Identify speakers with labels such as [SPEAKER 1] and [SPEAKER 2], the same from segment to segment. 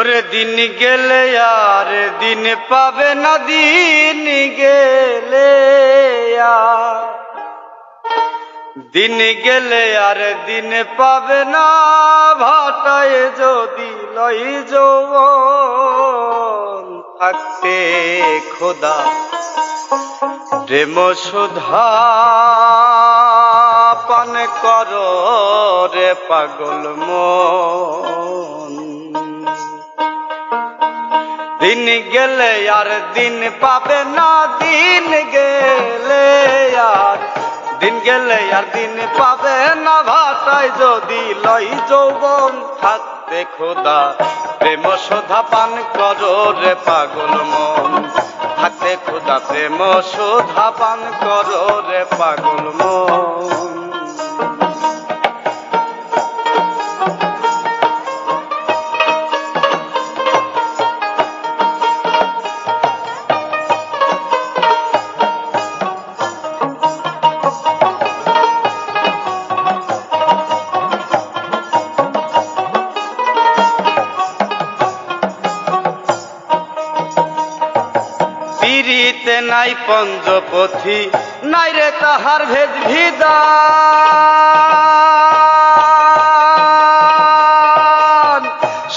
[SPEAKER 1] ওরে দিন গেলে আর দিন পাবে না দিন গেলে দিন গেলে আর দিন পাবে না ভাটায় যদি লই যৌবন থাকতে খোদা। প্রেম সুধা পান কর রে পাগল মন। দিন গেলে আর দিন পাবে না, দিন গেলে আর দিন গেলে আর দিন পাবে না। ভাটায় যদি লই যৌবন থাকতে খোদা, প্রেম সোধা পান করো রে পাগল মন। থাকতে খোদা, প্রেম সোধা পান করো রে পাগল মন। নাই পঞ্জপথি নাই রে তাহার ভেদ ভিদা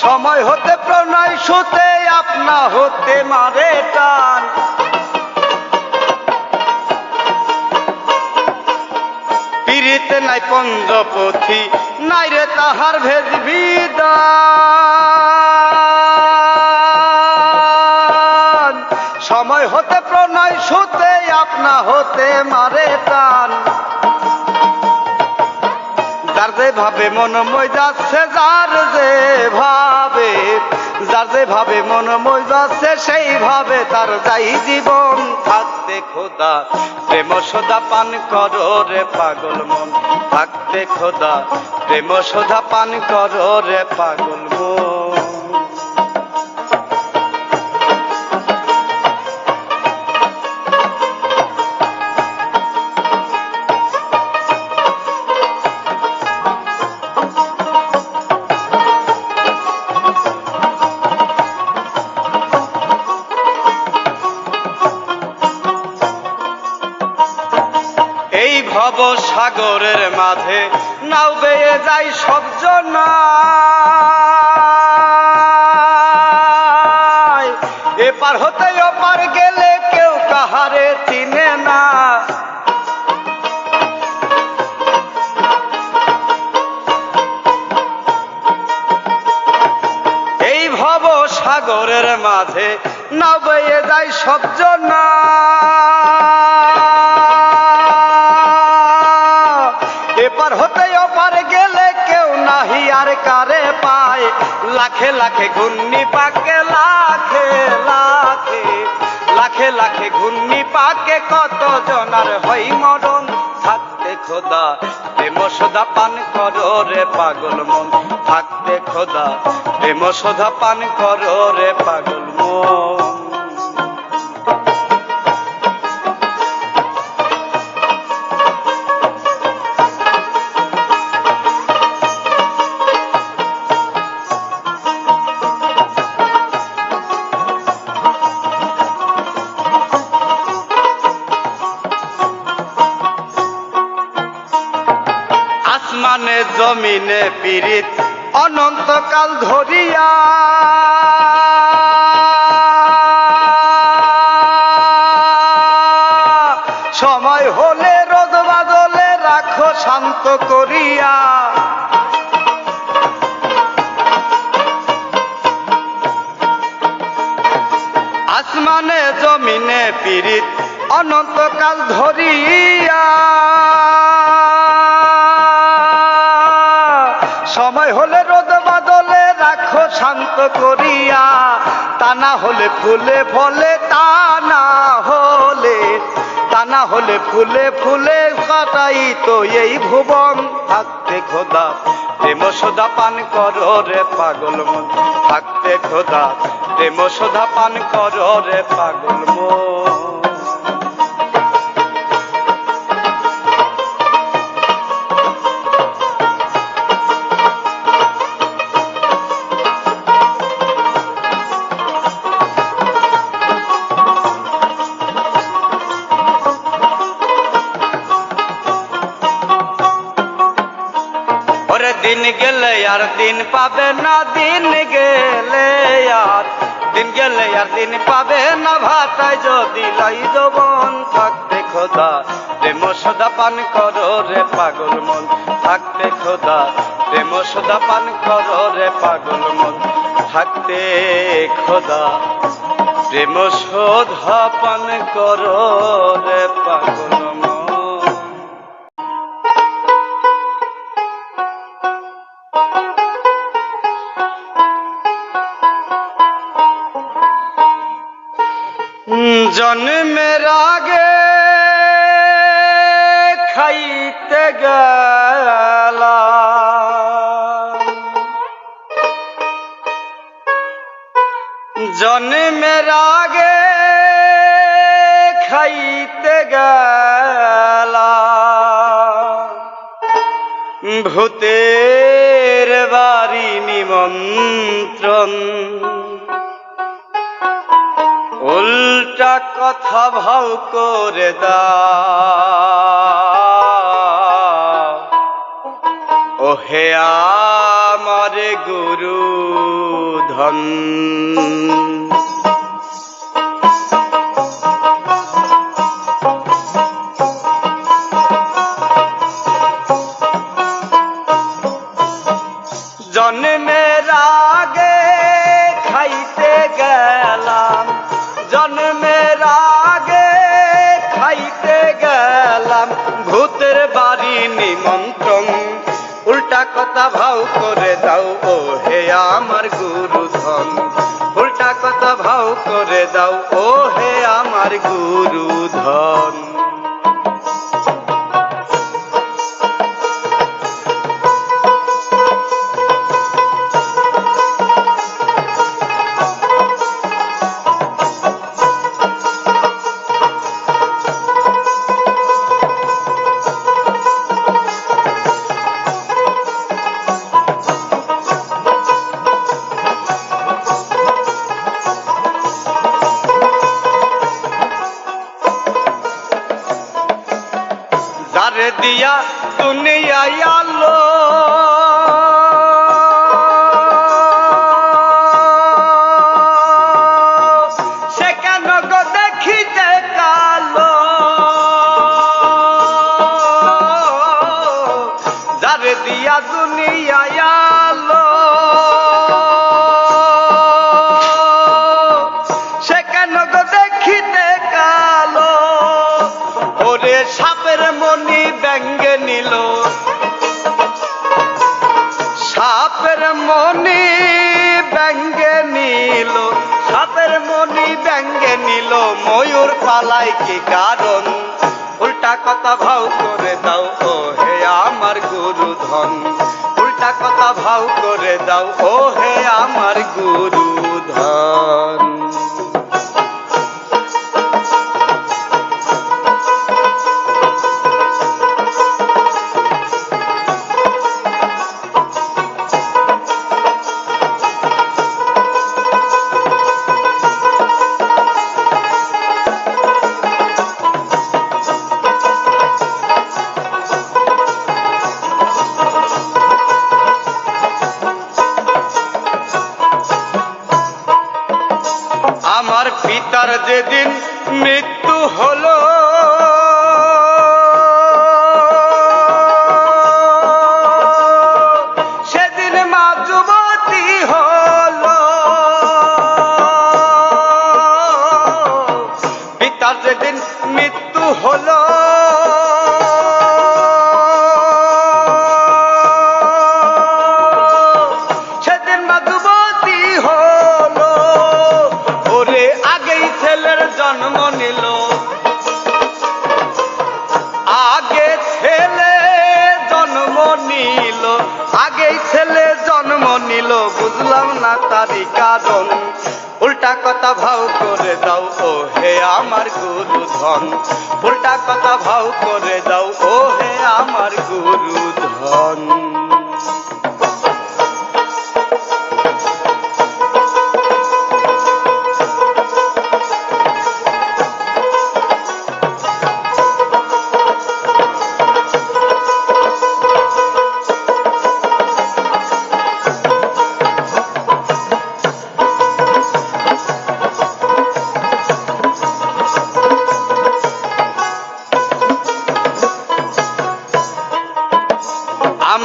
[SPEAKER 1] সময় হতে প্রণয় সুতে, আপনা হতে মারে টান। পিরিতে নাই পঞ্জপথি নাই রে তাহার ভেদ বিদান সময় হতে, প্রণয় সুতে আপনা হতে মারে টান যার যে ভাবে মনময় যাচ্ছে, যার যে ভাবে, যার যে ভাবে মনময় যাচ্ছে, সেই ভাবে তার যাই জীবন থাকতে খোদা। প্রেম সোদা পান করো রে পাগল মন, থাকতে খোদা। প্রেম সোদা পান করো রে পাগল সাগরের মাঝে, নাও বেয়ে যায় সব এপার হতে ওপার গেলে কেউ কাহারে চিনে না। এই ভব সাগরের মাঝে, নাও বেয়ে যায় সব কারে পায়। লাখে লাখে ঘূর্ণি পাকে, লাখে লাখে লাখে লাখে ঘূর্ণি পাকে। কত জনার হই মরণ, থাকতে খোদা, প্রেম সদা পান করো রে পাগল মন। থাকতে খোদা, প্রেম সদা পান করো রে পাগল মন। জমিনে পীড়িত অনন্তকাল ধরিয়া। সময় হলে রোদ বাদলে রাখো শান্ত করিয়া। আসমানে জমিনে পীড়িত অনন্তকাল ধরিয়া। সময় হলে রোদ বাদলে রাখো শান্ত করিয়া। তা না হলে ফুলে ফলে, তা না হলে, তা না হলে ফুলে ফুলে কাটাই তো এই ভুবন। থাকতে খোদা, প্রেম সোদা পান করো রে পাগল মন। থাকতে খোদা, প্রেম সোদা পান করো রে পাগল মন। না দিন গেলে আর। দিন গেলে আর দিন পাবে না ভাতায় যদি লাই যৌবন থাকতে খোদা, প্রেম সদা পান করো রে পাগল মন। থাকতে খোদা, প্রেম সদা পান করো রে পাগল মন। থাকতে খোদা, প্রেম শোধা পান করো রে পাগল মন। ভূতের বাড়ি নিমন্ত্রণ। উল্টা কথা ভাও করে দা। ওহে আমার গুরু ধন কথা ভাও করে দাও ও হে আমার গুরু ধন উল্টা কথা ভাও করে দাও ও হে আমার গুরু ধন ব্যঙ্গে নিল ময়ূর পালাই, কি কারণ? উল্টা কথা ভাও করে দাও, ও হে আমার গুরু ধন উল্টা কথা ভাও করে দাও, ও হে আমার গুরু ধন হলো ধন উল্টা কথা ভাও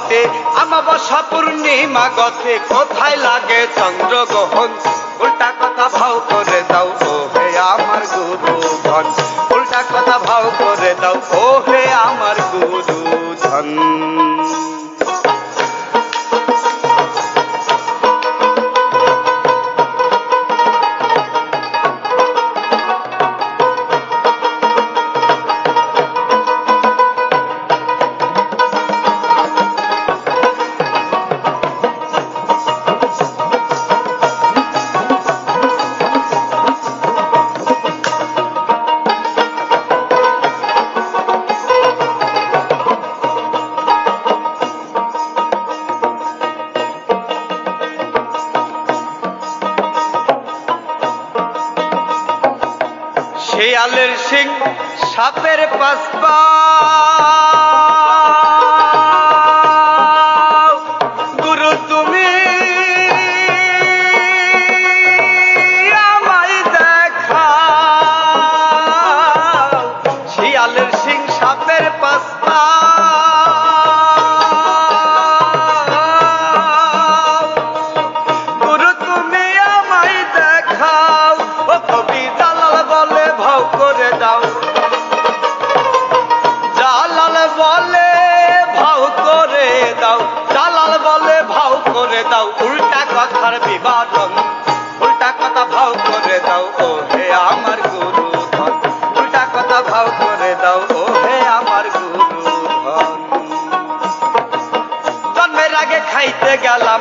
[SPEAKER 1] গতে আমাবসা পূর্ণিমা গথে, কোথায় লাগে চন্দ্রগ্রহণ উল্টা কথা ভাও করে দাও ও হে আমার গুরু ধন। উল্টা কথা ভাও করে দাও ও হে আমার গুরু সাপের পাসপা গুরু করে দাও, উল্টা কথার বিভাজন। উল্টা কথা ভাও করে দাও ও হে আমার গুরু ধন উল্টা কথা ভাও করে দাও ও হে আমার গুরু ধন জন্মের আগে খাইতে গেলাম